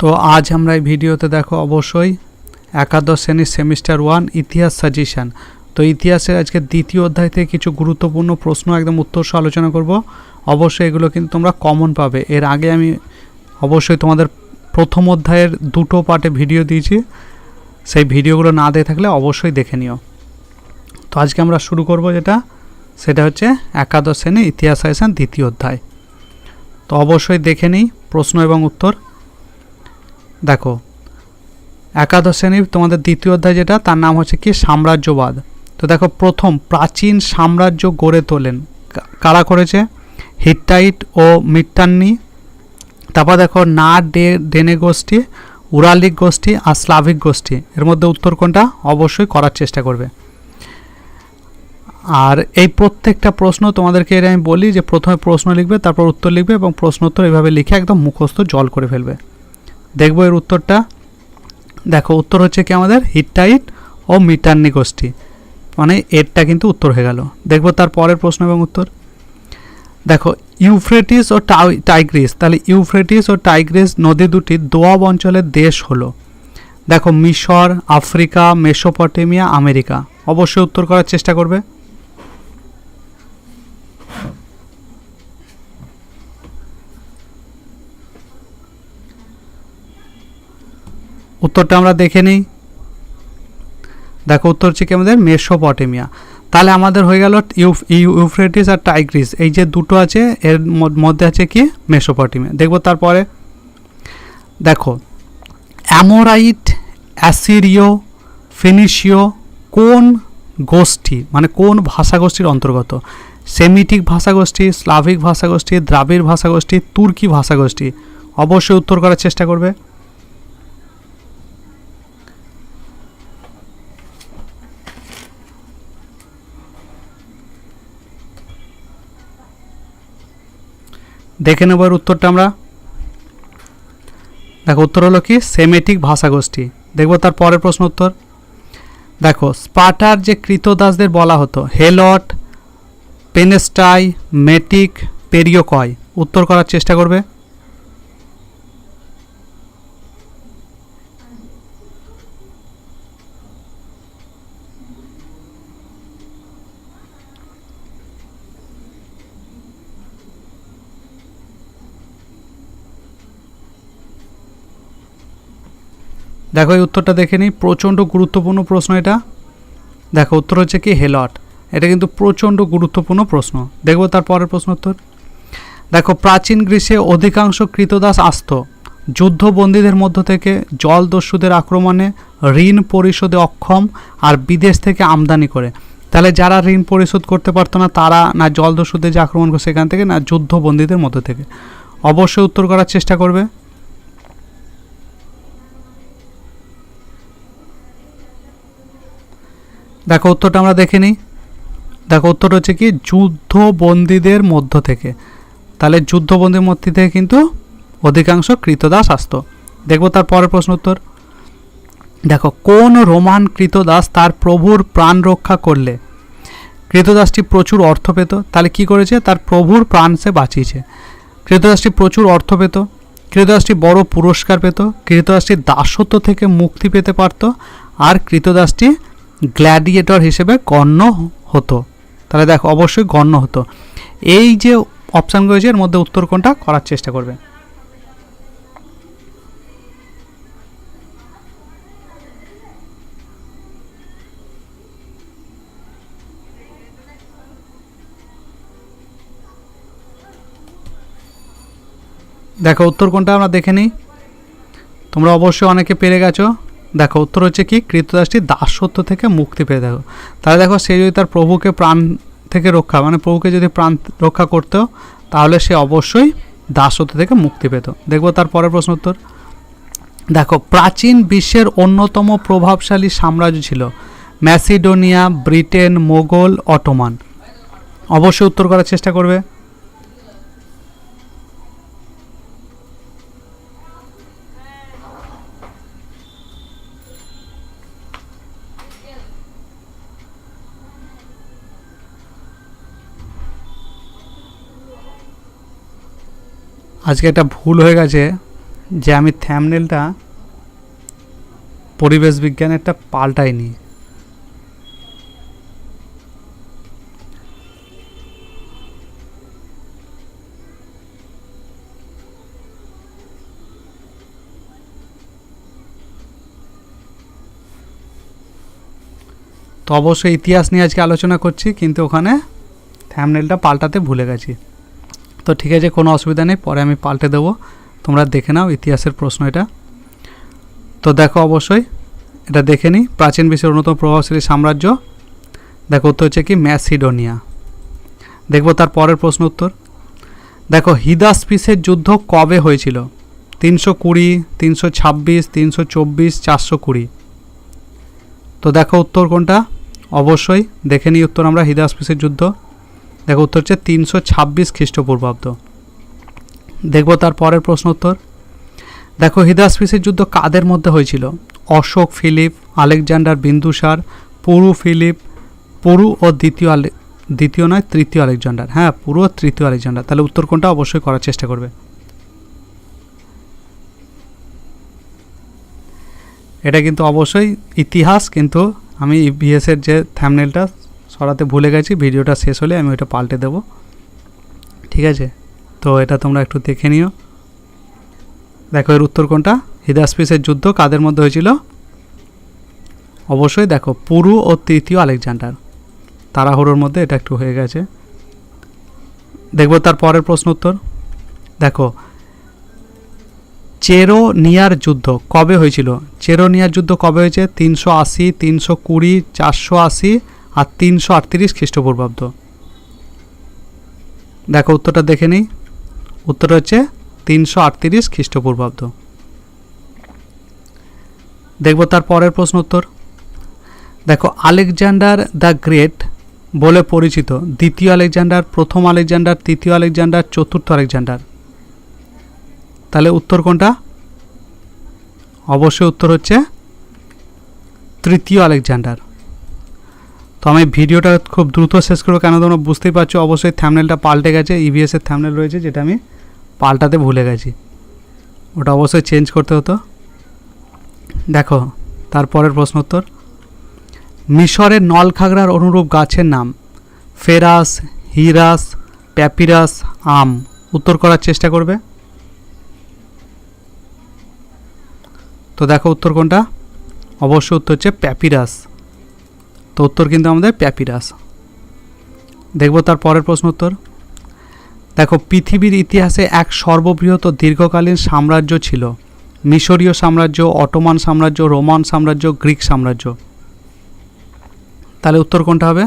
তো আজ আমরা এই ভিডিওতে দেখো অবশ্যই একাদশ শ্রেণির সেমিস্টার ওয়ান ইতিহাস সাজেশান। তো ইতিহাসের আজকে দ্বিতীয় অধ্যায় থেকে কিছু গুরুত্বপূর্ণ প্রশ্ন, একদম উত্তর সহ আলোচনা করব। অবশ্যই এগুলো কিন্তু তোমরা কমন পাবে। এর আগে আমি অবশ্যই তোমাদের প্রথম অধ্যায়ের দুটো পার্টে ভিডিও দিয়েছি। সেই ভিডিওগুলো না দেখে থাকলে অবশ্যই দেখে নিও। তো আজকে আমরা শুরু করব যেটা, সেটা হচ্ছে একাদশ শ্রেণি ইতিহাস সাজেশান দ্বিতীয় অধ্যায়। তো অবশ্যই দেখে নিই প্রশ্ন এবং উত্তর। দেখো, একাদশ শ্রেণির তোমাদের দ্বিতীয় অধ্যায় যেটা, তার নাম হচ্ছে কি? সাম্রাজ্যবাদ। তো দেখো, প্রথম প্রাচীন সাম্রাজ্য গড়ে তোলেন। কারা করেছে? হিটটাইট ও মিট্টান্নি। তারপর দেখো, না ডে, ডেনে গোষ্ঠী, উরালিক গোষ্ঠী আর স্লাভিক গোষ্ঠী। এর মধ্যে উত্তর কোনটা? অবশ্যই করার চেষ্টা করবে। আর এই প্রত্যেকটা প্রশ্ন তোমাদেরকে আমি বলি যে, প্রথমে প্রশ্ন লিখবে, তারপর উত্তর লিখবে এবং প্রশ্ন উত্তর এভাবে লিখে একদম মুখস্থ জল করে ফেলবে। দেখব এর উত্তরটা। দেখো, উত্তর হচ্ছে কি আমাদের? হিটটাইট ও মিটান্নি গোষ্ঠী। মানে এরটা কিন্তু উত্তর হয়ে গেল। দেখব তার পরের প্রশ্ন এবং উত্তর। দেখো, ইউফ্রেটিস ও টাই- টাইগ্রিস। তাহলে ইউফ্রেটিস ও টাইগ্রিস নদী দুটি দোয়াব অঞ্চলের দেশ হলো। দেখো, মিশর, আফ্রিকা, মেসোপটেমিয়া, আমেরিকা। অবশ্যই উত্তর করার চেষ্টা করবে। উত্তরটা আমরা দেখে নিই। দেখো, উত্তর হচ্ছে কি আমাদের মেসোপটেমিয়া। তাহলে আমাদের হয়ে গেল ইউফ ইউ- ইউফ্রেটিস আর টাইগ্রিস। এই যে দুটো আছে, এর মধ্যে আছে কি? মেসোপটেমিয়া। দেখব তারপরে। দেখো, অ্যামোরাইট, অ্যাসিরিয়, ফিনিশীয় কোন গোষ্ঠী মানে কোন ভাষাগোষ্ঠীর অন্তর্গত? সেমিটিক ভাষাগোষ্ঠী, স্লাভিক ভাষাগোষ্ঠী, দ্রাবিড় ভাষাগোষ্ঠী, তুর্কি ভাষাগোষ্ঠী। অবশ্যই উত্তর করার চেষ্টা করবে। দেখে নেব এর উত্তরটা আমরা। দেখো, উত্তর হলো কি? সেমেটিক ভাষাগোষ্ঠী। দেখব তার পরের প্রশ্ন উত্তর। দেখো, স্পার্টার যে কৃতদাসদের বলা হতো, হেলট, পেনেস্টাই, মেটিক পেরিয়কয় উত্তর করার চেষ্টা করবে। দেখো, এই উত্তরটা দেখে নিই। প্রচণ্ড গুরুত্বপূর্ণ প্রশ্ন এটা। দেখো, উত্তর হচ্ছে কি? হেলট। এটা কিন্তু প্রচণ্ড গুরুত্বপূর্ণ প্রশ্ন। দেখব তার পরের প্রশ্ন উত্তর। দেখো, প্রাচীন গ্রীষ্মে অধিকাংশ কৃতদাস আসত। যুদ্ধবন্দীদের মধ্য থেকে জলদস্যুদের আক্রমণে ঋণ পরিশোধে অক্ষম আর বিদেশ থেকে আমদানি করে। তাহলে যারা ঋণ পরিশোধ করতে পারতো না, তারা না জলদস্যুদের যে আক্রমণ করে সেখান থেকে, না যুদ্ধবন্দীদের মধ্য থেকে। অবশ্যই উত্তর করার চেষ্টা করবে। দেখো উত্তরটা আমরা দেখে নিই। দেখো উত্তর হচ্ছে কি, যুদ্ধবন্দীদের মধ্য থেকে। তাহলে যুদ্ধবন্দীর মধ্যে থেকে কিন্তু অধিকাংশ কৃতদাস আসতো। দেখব তার পরের প্রশ্ন উত্তর। দেখো, কোন রোমান কৃতদাস তার প্রভুর প্রাণ রক্ষা করলে? কৃতদাসটি প্রচুর অর্থ পেত। তাহলে কি করেছে? তার প্রভুর প্রাণ সে বাঁচিয়েছে। কৃতদাসটি প্রচুর অর্থ পেত। কৃতদাসটি বড় পুরস্কার পেত। কৃতদাসটি দাসত্ব থেকে মুক্তি পেতে পারত। আর কৃতদাসটি গ্ল্যাডিয়েটর হিসেবে গণ্য হতো। তাহলে দেখো, অবশ্যই গণ্য হতো। এই যে অপশানগুলো রয়েছে, এর মধ্যে উত্তর কোনটা করার চেষ্টা করবে। দেখো, উত্তর কোনটা আমরা দেখে নিই। তোমরা অবশ্যই অনেকে পেরে গেছো। দেখো, উত্তর হচ্ছে কি? কৃতদাসটি দাসত্ব থেকে মুক্তি পেয়ে দেখো। তাহলে দেখো, সে যদি তার প্রভুকে প্রাণ থেকে রক্ষা মানে প্রভুকে যদি প্রাণ রক্ষা করতো, তাহলে সে অবশ্যই দাসত্ব থেকে মুক্তি পেত। দেখব তার পরের প্রশ্ন উত্তর। দেখো, প্রাচীন বিশ্বের অন্যতম প্রভাবশালী সাম্রাজ্য ছিল ম্যাসিডোনিয়া, ব্রিটেন, মোগল, অটোমান। অবশ্যই উত্তর করার চেষ্টা করবে। আজকে একটা ভুল হয়ে গেছে যে আমি থ্যামনেলটা পরিবেশ বিজ্ঞানেরটা পাল্টাইনি। তো অবশ্যই ইতিহাস নিয়ে আজকে আলোচনা করছি, কিন্তু ওখানে থ্যামনেলটা পাল্টাতে ভুলে গেছি। তো ঠিক আছে, কোনো অসুবিধা নেই, পরে আমি পাল্টে দেবো। তোমরা দেখে নাও ইতিহাসের প্রশ্ন এটা। তো দেখো অবশ্যই, এটা দেখে নিই প্রাচীন বিশ্বের অন্যতম প্রভাবশালী সাম্রাজ্য, দেখো উত্তর হচ্ছে কি, ম্যাসিডোনিয়া। দেখব তার পরের প্রশ্ন উত্তর। দেখো, হিদাসপিসের যুদ্ধ কবে হয়েছিল? তিনশো কুড়ি, তিনশো ছাব্বিশ, তিনশো চব্বিশ, চারশো কুড়ি। তো দেখো উত্তর কোনটা? অবশ্যই দেখে নিই উত্তর আমরা, হিদাসপিসের যুদ্ধ। দেখো উত্তর হচ্ছে তিনশো ছাব্বিশ খ্রিস্টপূর্বাব্দ। দেখব তার পরের প্রশ্ন উত্তর দেখো হিদাসপিসের যুদ্ধ কাদের মধ্যে হয়েছিল? অশোক ফিলিপ, আলেকজান্ডার বিন্দুসার, পুরু ফিলিপ, পুরু ও দ্বিতীয় আলে, দ্বিতীয় নয়, তৃতীয় আলেকজান্ডার। হ্যাঁ পুরো ও তৃতীয় আলেকজান্ডার। তাহলে উত্তর কোনটা অবশ্যই করার চেষ্টা করবে। এটা কিন্তু অবশ্যই ইতিহাস, কিন্তু আমি ইভিএসের যে থ্যামনেলটা সরাতে ভুলে গেছি, ভিডিওটা শেষ হলে আমি ওইটা পাল্টে দেবো। ঠিক আছে? তো এটা তোমরা একটু দেখে নিও। দেখো এর উত্তর কোনটা? হিদাসপিসের যুদ্ধ কাদের মধ্যে হয়েছিল? অবশ্যই দেখো, পুরু ও তৃতীয় আলেকজান্ডার। তাড়াহুড়োর মধ্যে এটা একটু হয়ে গেছে। দেখব তার পরের প্রশ্ন উত্তর। দেখো, চেরোনিয়ার যুদ্ধ কবে হয়েছিল? চেরোনিয়ার যুদ্ধ কবে হয়েছে? তিনশো আশি, তিনশো কুড়ি, চারশো আশি আর তিনশো আটত্রিশ খ্রিস্টপূর্বাব্দ। দেখো উত্তরটা দেখে নিই। উত্তর হচ্ছে তিনশো আটত্রিশ খ্রিস্টপূর্বাব্দ। দেখব তার পরের প্রশ্ন উত্তর। দেখো, আলেকজান্ডার দ্য গ্রেট বলে পরিচিত দ্বিতীয় আলেকজান্ডার, প্রথম আলেকজান্ডার, তৃতীয় আলেকজান্ডার, চতুর্থ আলেকজান্ডার। তাহলে উত্তর কোনটা? অবশ্যই উত্তর হচ্ছে তৃতীয় আলেকজান্ডার। তো আমি ভিডিওটা খুব দ্রুত শেষ করব, কেন তোমরা বুঝতেই পারছ, অবশ্যই থ্যামনেলটা পাল্টে গেছে ইভিএসের থ্যামনেল রয়েছে, যেটা আমি পাল্টাতে ভুলে গেছি। ওটা অবশ্যই চেঞ্জ করতে হতো। দেখো, তারপরের প্রশ্ন উত্তর মিশরের নলখাগড়ার অনুরূপ গাছের নাম, ফেরাস, হিরাস, প্যাপিরাস, আম। উত্তর করার চেষ্টা করবে। তো দেখো উত্তর কোনটা? অবশ্যই উত্তর হচ্ছে প্যাপিরাস। তো উত্তর কিন্তু আমাদের প্যাপিরাস। দেখব তার পরের প্রশ্ন উত্তর। দেখো, পৃথিবীর ইতিহাসে এক সর্ববৃহৎ দীর্ঘকালীন সাম্রাজ্য ছিল। মিশরীয় সাম্রাজ্য, অটোমান সাম্রাজ্য, রোমান সাম্রাজ্য, গ্রিক সাম্রাজ্য। তাহলে উত্তর কোনটা হবে?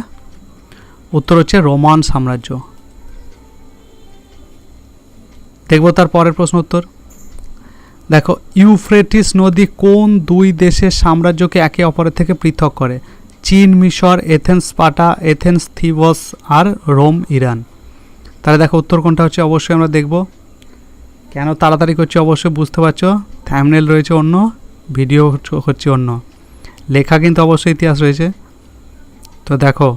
উত্তর হচ্ছে রোমান সাম্রাজ্য। দেখব তার পরের প্রশ্ন উত্তর। দেখো, ইউফ্রেটিস নদী কোন দুই দেশের সাম্রাজ্যকে একে অপরের থেকে পৃথক করে? চীন, মিশর, এথেন্স, স্পাটা, এথেন্স, থিবস আর রোম, ইরান। তাহলে দেখো উত্তর কোনটা হচ্ছে অবশ্যই আমরা দেখব। কেন তাড়াতাড়ি করছি অবশ্যই বুঝতে পারছ? থ্যামনেল রয়েছে অন্য, ভিডিও হচ্ছে অন্য। লেখা কিন্তু অবশ্যই ইতিহাস রয়েছে। তো দেখো,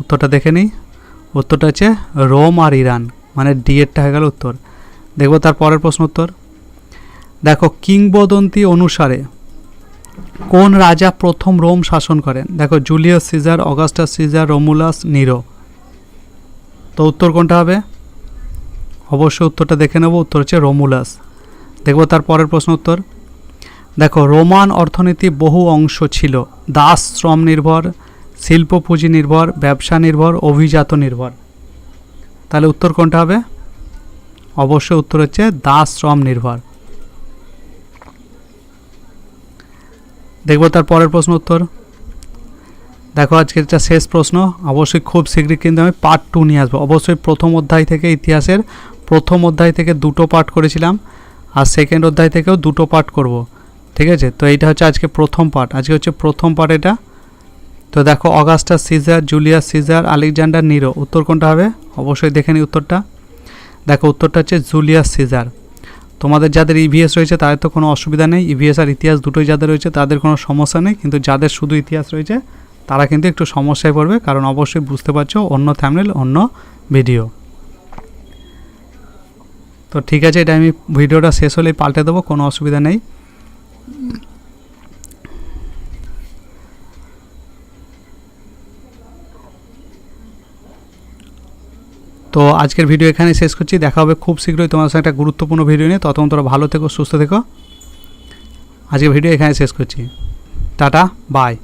উত্তরটা দেখে নিই। উত্তরটা হচ্ছে রোম আর ইরান মানে ডিএডটা হয়ে গেল উত্তর। দেখব তার পরের প্রশ্ন উত্তর। দেখো কিংবদন্তি অনুসারে কোন রাজা প্রথম রোম শাসন করেন? দেখো, Julius Caesar, Augustus Caesar, Romulus, Nero. তো উত্তর কোনটা হবে? অবশ্যই উত্তরটা দেখে নেব। উত্তর হচ্ছে রোমুলাস। দেখব তার পরের প্রশ্ন উত্তর। দেখো, রোমান অর্থনীতি বহু অংশ ছিল। দাস শ্রম নির্ভর, শিল্প পুঁজি নির্ভর, ব্যবসা নির্ভর, অভিজাত নির্ভর। তাহলে উত্তর কোনটা হবে? অবশ্যই উত্তর হচ্ছে দাস শ্রম নির্ভর। দেখব তার পরের প্রশ্ন উত্তর। দেখো, আজকের যা শেষ প্রশ্ন। অবশ্যই খুব শীঘ্রই কিন্তু আমি পার্ট টু নিয়ে আসব। অবশ্যই প্রথম অধ্যায় থেকে ইতিহাসের প্রথম অধ্যায় থেকে দুটো পার্ট করেছিলাম আর সেকেন্ড অধ্যায় থেকেও দুটো পার্ট করব। ঠিক আছে? তো এইটা হচ্ছে আজকে প্রথম পার্ট আজকে হচ্ছে প্রথম পার্ট এটা। তো দেখো, Augustus Caesar, Julius Caesar, Alexander Nero. উত্তর কোনটা হবে? অবশ্যই দেখে নিই উত্তরটা। দেখো, উত্তরটা হচ্ছে জুলিয়াস সিজার। তোমাদের যাদের ইভিএস রয়েছে, তাদের তো কোনো অসুবিধা নেই। ইভিএস আর ইতিহাস দুটোই যাদের রয়েছে, তাদের কোনো সমস্যা নেই। কিন্তু যাদের শুধু ইতিহাস রয়েছে, তারা কিন্তু একটু সমস্যায় পড়বে, কারণ অবশ্যই বুঝতে পারছ, অন্য থ্যামনেল অন্য ভিডিও। তো ঠিক আছে, এটা আমি ভিডিওটা শেষ হলেই পাল্টে দেবো, কোনো অসুবিধা নেই। তো আজকের ভিডিও এখানে শেষ করছি। দেখা হবে খুব শীঘ্রই তোমার সঙ্গে একটা গুরুত্বপূর্ণ ভিডিও নিয়ে। ততক্ষণ তোরা ভালো থেকো, সুস্থ থেকো। আজকের ভিডিও এখানে শেষ করছি। Tata bye